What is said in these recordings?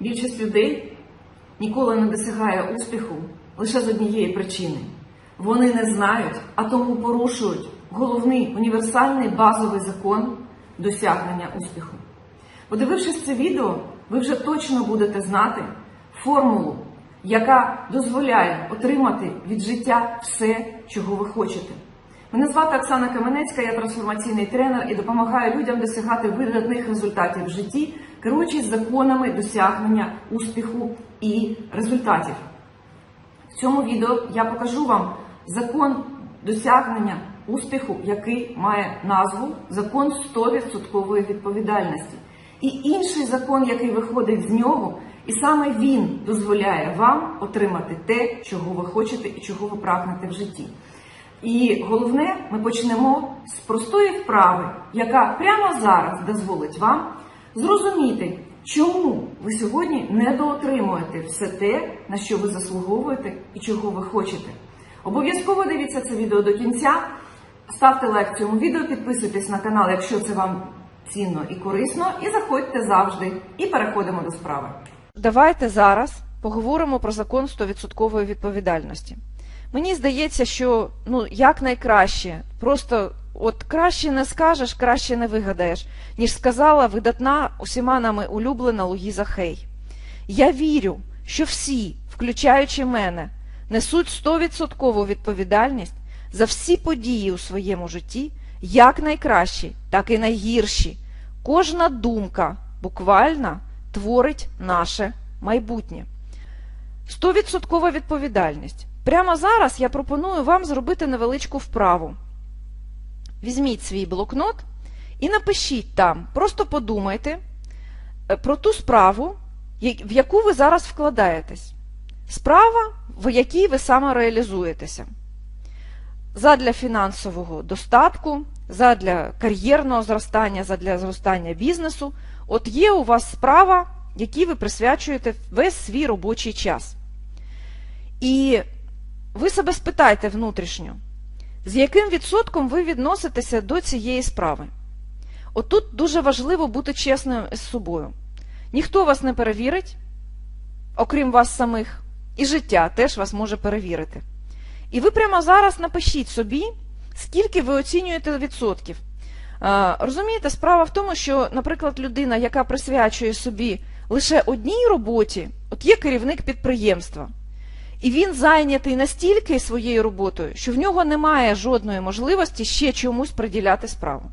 Більшість людей ніколи не досягає успіху лише з однієї причини. Вони не знають, а тому порушують головний універсальний базовий закон досягнення успіху. Подивившись це відео, ви вже точно будете знати формулу, яка дозволяє отримати від життя все, чого ви хочете. Мене звати Оксана Каменецька, я трансформаційний тренер і допомагаю людям досягати видатних результатів в житті, керуючись законами досягнення успіху і результатів. В цьому відео я покажу вам закон досягнення успіху, який має назву закон 100% відповідальності. І інший закон, який виходить з нього, і саме він дозволяє вам отримати те, чого ви хочете і чого ви прагнете в житті. І головне, ми почнемо з простої вправи, яка прямо зараз дозволить вам зрозуміти, чому ви сьогодні недоотримуєте все те, на що ви заслуговуєте і чого ви хочете. Обов'язково дивіться це відео до кінця. Ставте лайк цьому відео, підписуйтесь на канал, якщо це вам цінно і корисно, і заходьте завжди. І переходимо до справи. Давайте зараз поговоримо про закон 100% відповідальності. Мені здається, що ну як найкраще, просто от краще не скажеш, краще не вигадаєш, ніж сказала видатна усіма нами улюблена Луїза Хей. Я вірю, що всі, включаючи мене, несуть 100% відповідальність за всі події у своєму житті, як найкращі, так і найгірші. Кожна думка буквально творить наше майбутнє. 100% відповідальність. Прямо зараз я пропоную вам зробити невеличку вправу. Візьміть свій блокнот і напишіть там, просто подумайте е, про ту справу, в яку ви зараз вкладаєтесь. Справа, в якій ви самореалізуєтеся. Задля фінансового достатку, задля кар'єрного зростання, задля зростання бізнесу. От є у вас справа, якій ви присвячуєте весь свій робочий час. І ви себе спитайте внутрішньо, з яким відсотком ви відноситеся до цієї справи. Отут дуже важливо бути чесним з собою. Ніхто вас не перевірить, окрім вас самих, і життя теж вас може перевірити. І ви прямо зараз напишіть собі, скільки ви оцінюєте відсотків. Розумієте, справа в тому, що, наприклад, людина, яка присвячує собі лише одній роботі, от є керівник підприємства, і він зайнятий настільки своєю роботою, що в нього немає жодної можливості ще чомусь приділяти справу.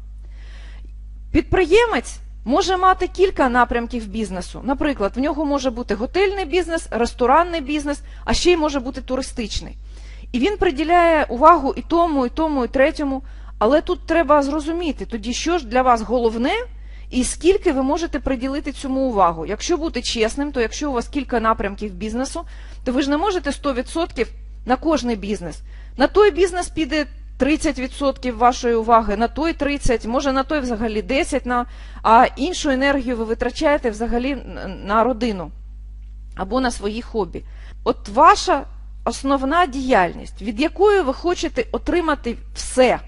Підприємець може мати кілька напрямків бізнесу. Наприклад, в нього може бути готельний бізнес, ресторанний бізнес, а ще й може бути туристичний. І він приділяє увагу і тому, і тому, і третьому. Але тут треба зрозуміти, тоді що ж для вас головне, і скільки ви можете приділити цьому увагу. Якщо бути чесним, то якщо у вас кілька напрямків бізнесу, то ви ж не можете 100% на кожний бізнес. На той бізнес піде 30% вашої уваги, на той 30%, може на той взагалі 10%, на, а іншу енергію ви витрачаєте взагалі на родину або на свої хобі. От ваша основна діяльність, від якої ви хочете отримати все.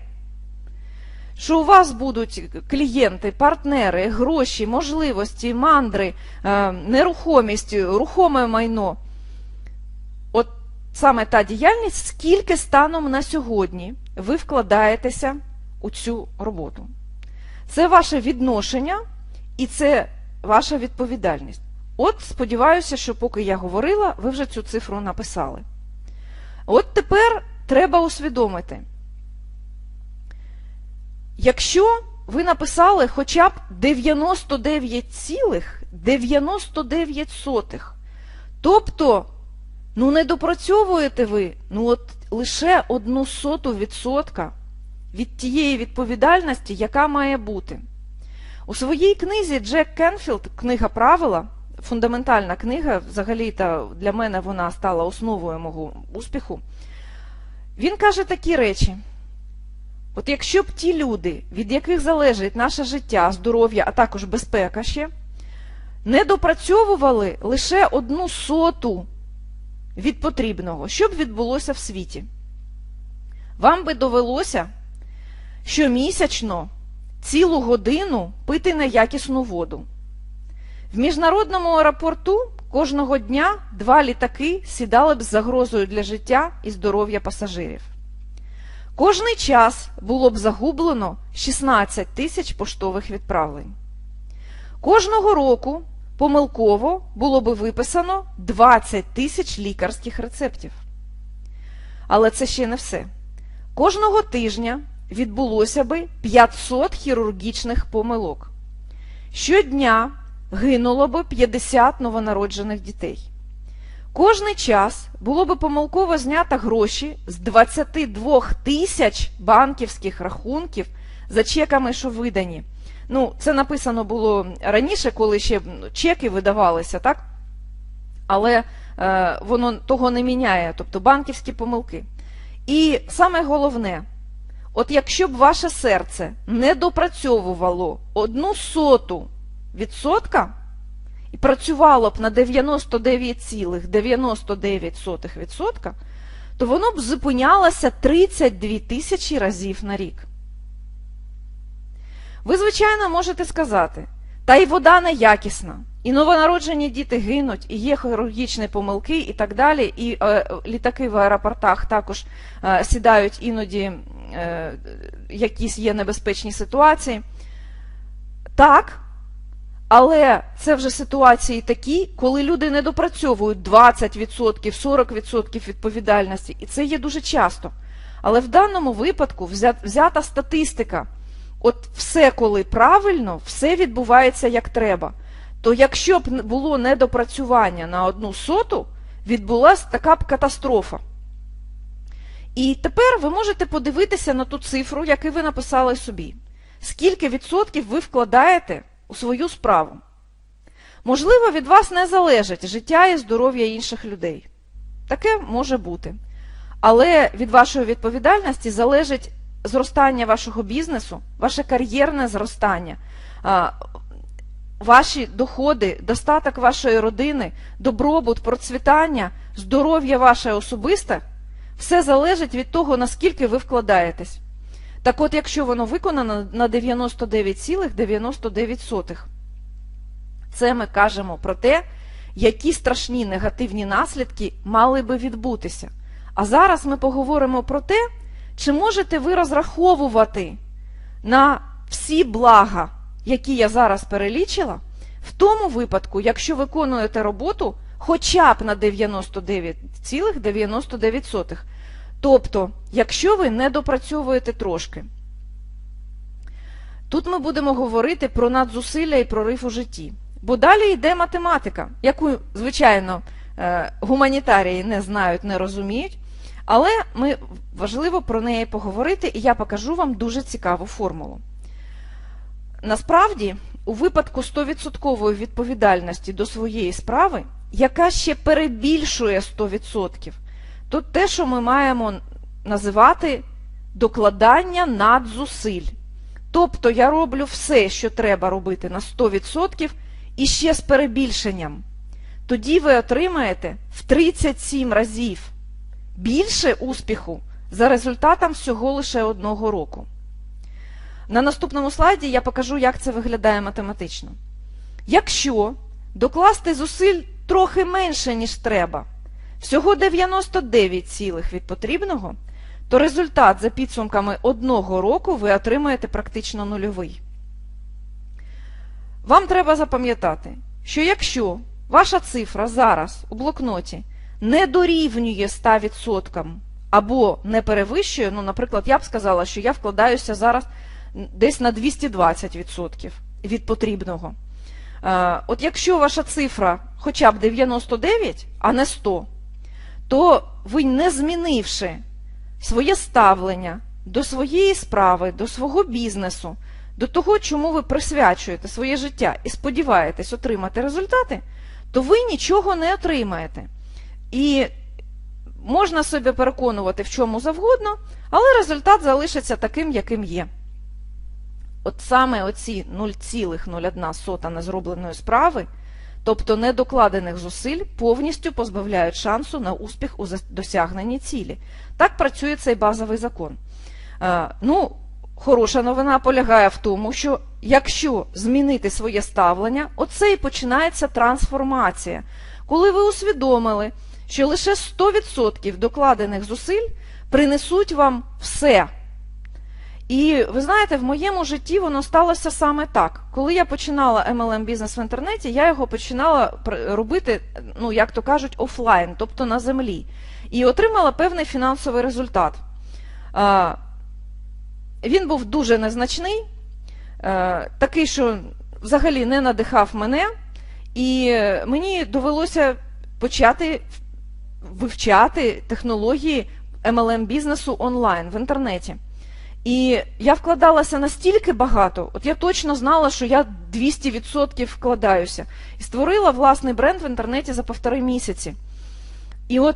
Що у вас будуть клієнти, партнери, гроші, можливості, мандри, е, нерухомість, рухоме майно. От саме та діяльність, скільки станом на сьогодні ви вкладаєтеся у цю роботу. Це ваше відношення і це ваша відповідальність. От сподіваюся, що поки я говорила, ви вже цю цифру написали. От тепер треба усвідомити. Якщо ви написали хоча б 99,99, тобто, ну не допрацьовуєте ви ну от лише одну соту відсотка від тієї відповідальності, яка має бути. У своїй книзі Джек Кенфілд, книга правила, фундаментальна книга, взагалі та для мене вона стала основою мого успіху. Він каже такі речі. От якщо б ті люди, від яких залежить наше життя, здоров'я, а також безпека ще, не допрацьовували лише одну соту від потрібного, що б відбулося в світі? Вам би довелося щомісячно цілу годину пити неякісну воду, В міжнародному аеропорту кожного дня два літаки сідали б з загрозою для життя і здоров'я пасажирів. Кожний час було б загублено 16 тисяч поштових відправлень. Кожного року помилково було би виписано 20 тисяч лікарських рецептів. Але це ще не все. Кожного тижня відбулося би 500 хірургічних помилок. Щодня гинуло би 50 новонароджених дітей. Кожний час було би помилково знято гроші з 22 тисяч банківських рахунків за чеками, що видані. Ну, це написано було раніше, коли ще ну, чеки видавалися, так? Але е, воно того не міняє, тобто банківські помилки. І саме головне, от якщо б ваше серце не допрацьовувало одну соту відсотка і працювало б на 99,99%, то воно б зупинялося 32 тисячі разів на рік. Ви, звичайно, можете сказати, та й вода неякісна, і новонароджені діти гинуть, і є хірургічні помилки, і так далі, і е, літаки в аеропортах також е, сідають іноді е, якісь є небезпечні ситуації. Так, але це вже ситуації такі, коли люди не допрацьовують 20%, 40% відповідальності, і це є дуже часто. Але в даному випадку взята статистика. От все, коли правильно, все відбувається як треба. То якщо б було недопрацювання на одну соту, відбулася така б катастрофа. І тепер ви можете подивитися на ту цифру, яку ви написали собі. Скільки відсотків ви вкладаєте у свою справу? Можливо, від вас не залежить життя і здоров'я інших людей. Таке може бути. Але від вашої відповідальності залежить зростання вашого бізнесу, ваше кар'єрне зростання, ваші доходи, достаток вашої родини, добробут, процвітання, здоров'я ваше особисте, все залежить від того, наскільки ви вкладаєтесь. Так от, якщо воно виконано на 99,99%, це ми кажемо про те, які страшні негативні наслідки мали би відбутися. А зараз ми поговоримо про те, чи можете ви розраховувати на всі блага, які я зараз перелічила, в тому випадку, якщо виконуєте роботу хоча б на 99,99%. Тобто, якщо ви не допрацьовуєте трошки. Тут ми будемо говорити про надзусилля і прорив у житті. Бо далі йде математика, яку, звичайно, е, гуманітарії не знають, не розуміють. Але ми важливо про неї поговорити, і я покажу вам дуже цікаву формулу. Насправді, у випадку 100% відповідальності до своєї справи, яка ще перебільшує 100%, то те, що ми маємо називати докладання надзусиль. Тобто я роблю все, що треба робити на 100% і ще з перебільшенням. Тоді ви отримаєте в 37 разів більше успіху за результатом всього лише одного року. На наступному слайді я покажу, як це виглядає математично. Якщо докласти зусиль трохи менше, ніж треба, всього 99 цілих від потрібного, то результат за підсумками одного року ви отримаєте практично нульовий. Вам треба запам'ятати, що якщо ваша цифра зараз у блокноті не дорівнює 100% або не перевищує, ну, наприклад, я б сказала, що я вкладаюся зараз десь на 220% від потрібного. Е, От якщо ваша цифра хоча б 99, а не 100, то ви, не змінивши своє ставлення до своєї справи, до свого бізнесу, до того, чому ви присвячуєте своє життя і сподіваєтесь отримати результати, то ви нічого не отримаєте. І можна себе переконувати в чому завгодно, але результат залишиться таким, яким є. От саме оці 0,01 незробленої справи, тобто недокладених зусиль, повністю позбавляють шансу на успіх у досягненні цілі. Так працює цей базовий закон. Е, ну, хороша новина полягає в тому, що якщо змінити своє ставлення, оце і починається трансформація. Коли ви усвідомили, що лише 100% докладених зусиль принесуть вам все. І ви знаєте, в моєму житті воно сталося саме так. Коли я починала MLM бізнес в інтернеті, я його починала робити, ну як то кажуть, офлайн, тобто на землі, і отримала певний фінансовий результат. Він був дуже незначний, е, такий, що взагалі не надихав мене, і мені довелося почати вивчати технології MLM бізнесу онлайн в інтернеті. І я вкладалася настільки багато, от я точно знала, що я 200% вкладаюся. І створила власний бренд в інтернеті за півтори місяці. І от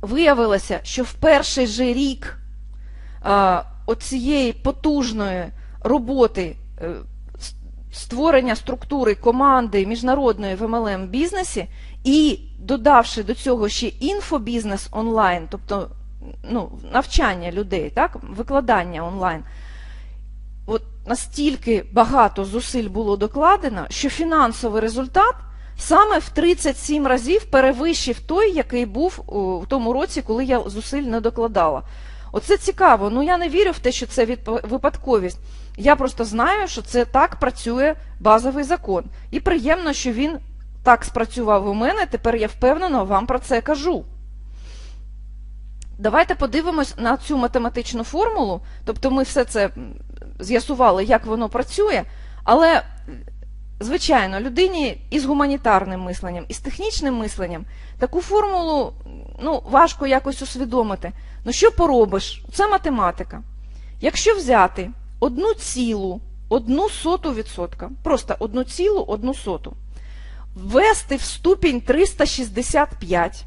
виявилося, що в перший же рік а, оцієї потужної роботи е, створення структури команди міжнародної в MLM бізнесі і додавши до цього ще інфобізнес онлайн, тобто ну, навчання людей, так, викладання онлайн. От настільки багато зусиль було докладено, що фінансовий результат саме в 37 разів перевищив той, який був у тому році, коли я зусиль не докладала. Оце цікаво. Ну я не вірю в те, що це випадковість. Я просто знаю, що це так працює базовий закон. І приємно, що він так спрацював у мене. Тепер я впевнено вам про це кажу. Давайте подивимось на цю математичну формулу. Тобто ми все це з'ясували, як воно працює, але, звичайно, людині із гуманітарним мисленням, і з технічним мисленням таку формулу ну, важко якось усвідомити. Ну що поробиш? Це математика. Якщо взяти одну цілу, одну соту відсотка, просто одну цілу, одну соту, ввести в ступінь 365,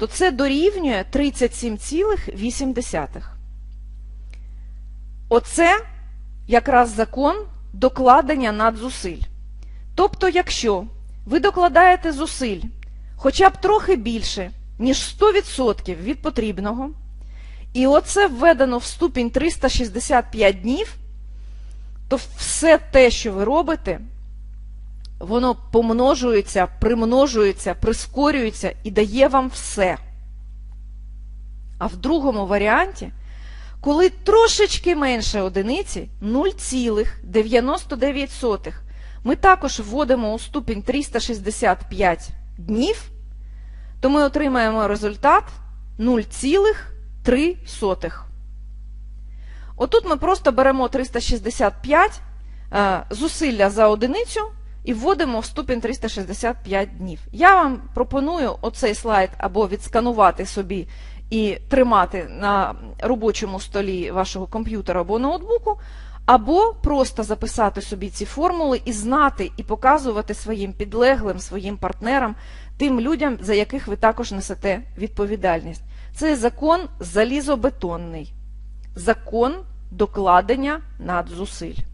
то це дорівнює 37,8. Оце якраз закон докладення надзусиль. Тобто, якщо ви докладаєте зусиль хоча б трохи більше, ніж 100% від потрібного, і оце введено в ступінь 365 днів, то все те, що ви робите, воно помножується, примножується, прискорюється і дає вам все. А в другому варіанті, коли трошечки менше одиниці 0,99, ми також вводимо у ступінь 365 днів, то ми отримаємо результат 0,3. Отут ми просто беремо 365 е, зусилля за одиницю і вводимо в ступінь 365 днів. Я вам пропоную оцей слайд або відсканувати собі і тримати на робочому столі вашого комп'ютера або ноутбуку, або просто записати собі ці формули і знати, і показувати своїм підлеглим, своїм партнерам, тим людям, за яких ви також несете відповідальність. Це закон залізобетонний, закон докладення надзусиль.